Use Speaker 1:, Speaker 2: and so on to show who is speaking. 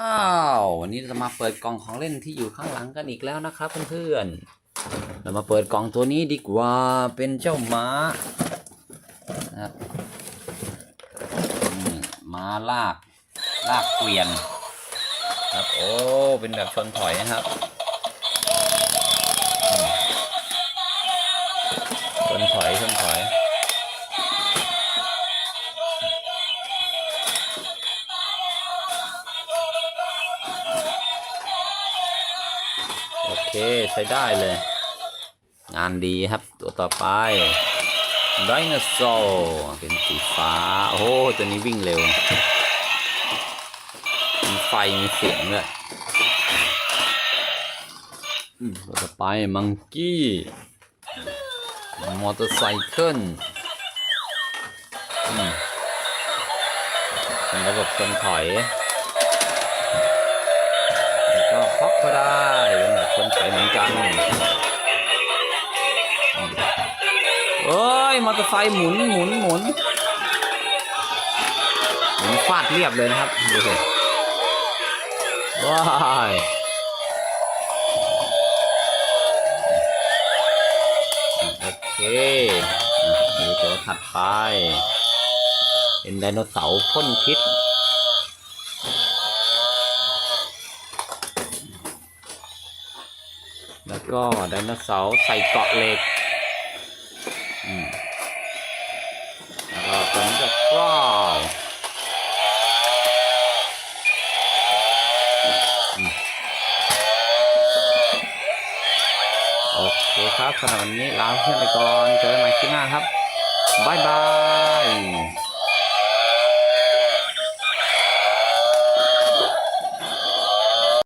Speaker 1: อ้าววันนี้จะมาเปิดกล่องของเล่นที่อยู่ข้างหลังกันอีกแล้วนะครับเพื่อนๆเรามาเปิดกล่องตัวนี้ดีกว่าเป็นเจ้าม้านะครับมม้าลากลากเกวียน ครับโอ้เป็นแบบชนถอยนะครับชนถอยชนถอย ใช้ได้เลย งานดีครับตัวต่อไปไดโนเสาร์เป็นสีฟ้า โอ้โหตัวนี้วิ่งเร็ว มีไฟมีเสียงด้วยตัวต่อไปมังกี้มอเตอร์ไซค์อืมเป็นระบบชนถอย แล้วก็ฮอกก็ได้ คนถอยเหมือนกันเอ้ยมอเตอร์ไซค์หมุนหมุนหมุนหมุนฟาดเรียบเลยนะครับดูสิว้ายโอเคดูตัวถัดไปเป็นไดโนเสาร์พ่นพิษ ก็ไดโนเสาร์ใส่เกาะเหล็กอืมแล้วก็ตัวนี้ก็กราวอืมโอเคครับสำหรับวันนี้ลาเพื่อนไปก่อนเจอกันใหม่คลิปหน้าครับบ๊ายบาย